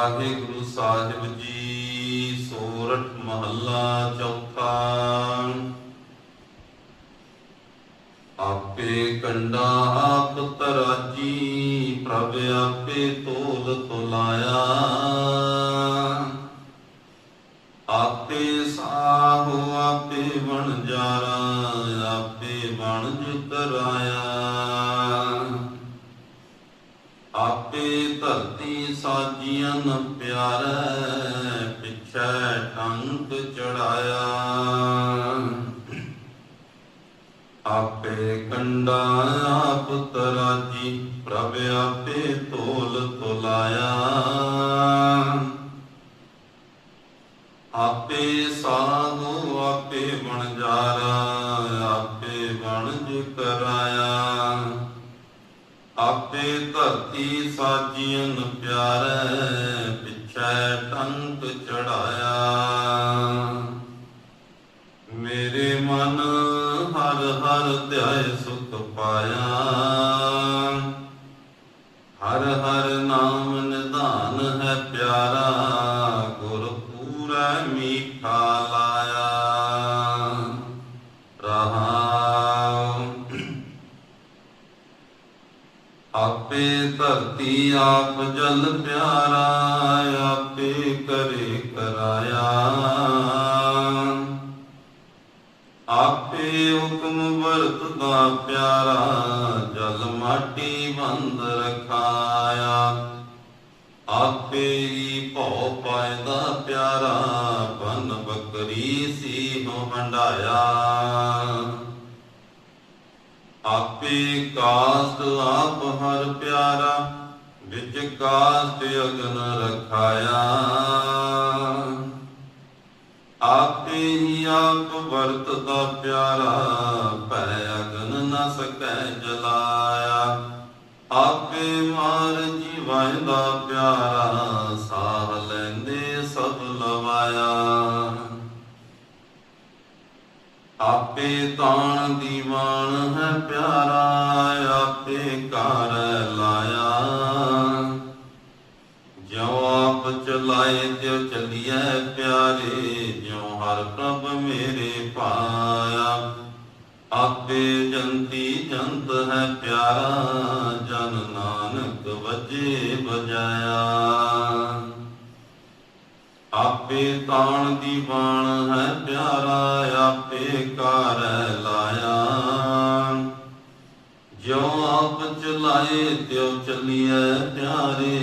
ਵਾਹਿਗੁਰੂ ਸਾਹਿਬ ਜੀ, ਸੋਰਠ ਮਹੱਲਾ ਚੌਥਾ। ਆਪੇ ਕੰਡਾ ਆਪ ਤਰਾਜੀ, ਪ੍ਰਭ ਆਪੇ ਤੋਲ ਤੁਲਾਇਆ। ਆਪੇ ਸਾਹੋ ਆਪੇ ਬਣ ਜਾਰਾ, ਆਪੇ ਬਣ ਜੁਤਰਾਇਆ ਆਪੇ ਧਰਤੀ ਸਾਜੀਆਂ ਪਿਆਰੈ, ਪਿਛੈ ਟੰਕ ਚੜਾਇਆ। ਆਪੇ ਕੰਡਾ ਆਪ ਤਰਾਜੀ, ਪ੍ਰਭ ਆਪੇ ਤੋਲ ਤੁਲਾਇਆ। ਆਪੇ ਸਾਧੂ ਆਪੇ ਬਣਜਾਰਾ ਆਪੇ ਬਣਜ ਕਰਾਇਆ। ਆਪੇ ਧਰਤੀ ਸਾਜੀਆਂ ਪਿਆਰੈ, ਪਿਛੈ ਟੰਕ ਚੜਾਇਆ। ਮੇਰੇ ਮਨ ਹਰ ਹਰ ਧਿਆਏ ਸੁਖ ਪਾਇਆ। ਹਰ ਹਰ ਨਾਮ ਨਿਧਾਨ ਹੈ ਪਿਆਰਾ। ਆਪੇ ਧਰਤੀ ਆਪ ਜਲ ਪਿਆਰਾ, ਆਪੇ ਕਰੇ ਕਰਾਇਆ। ਆਪੇ ਹੁਕਮ ਵਰਤਦਾ ਪਿਆਰਾ, ਜਲ ਮਾਟੀ ਬੰਦ ਰਖਾਇਆ। ਆਪੇ ਹੀ ਭਉ ਪਾਇਦਾ ਪਿਆਰਾ, ਬਨ ਬਕਰੀ ਸੀ ਹੋ ਹੰਡਾਇਆ ਆਪੇ ਕਾਸਤ ਆਪ ਹਰ ਪਿਆਰਾ, ਵਿੱਚ ਕਾਸਤ ਅਗਨ ਰਖਾਇਆ। ਆਪੇ ਹੀ ਆਪ ਵਰਤਦਾ ਪਿਆਰਾ, ਭੈ ਅਗਨ ਨ ਸਕੈ ਜਲਾਇਆ। ਆਪੇ ਮਾਰ ਜੀਵੰਦਾ ਪਿਆਰਾ, ਸਾਹ ਲੈਂਦੇ ਆਪੇ ਤਾਣ ਦੀਵਾਨ ਹੈ ਪਿਆਰਾ, ਆਪੇ ਘਰ ਲਾਇਆ। ਜਿਉ ਆਪ ਚਲਾਏ, ਤਿਉ ਚਲੀਐ ਪਿਆਰੇ, ਜਿਉ ਹਰ ਪ੍ਰਭ ਮੇਰੇ ਪਾਇਆ। ਆਪੇ ਜੰਤੀ ਜੰਤ ਹੈ ਪਿਆਰਾ, ਜਨ ਨਾਨਕ ਵਜੇ ਬਜਾਇਆ ਆਪੇ ਤਾਣ ਬਾਣ ਹੈ ਪਿਆਰਾ ਆਪੇ ਕਾਰ ਲਾਇਆ। ਜੋ ਆਪ ਚਲਾਏ, ਤਿਉ ਚਲੀਐ ਪਿਆਰੇ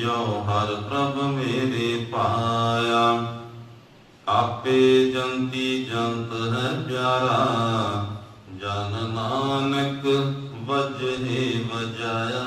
ਜੋ ਹਰ ਪ੍ਰਭ ਮੇਰੇ ਪਾਇਆ। ਆਪੇ ਜੰਤੀ ਜੰਤ ਹੈ ਪਿਆਰਾ, ਜਨ ਨਾਨਕ ਵਜੇ ਵਜਾਇਆ।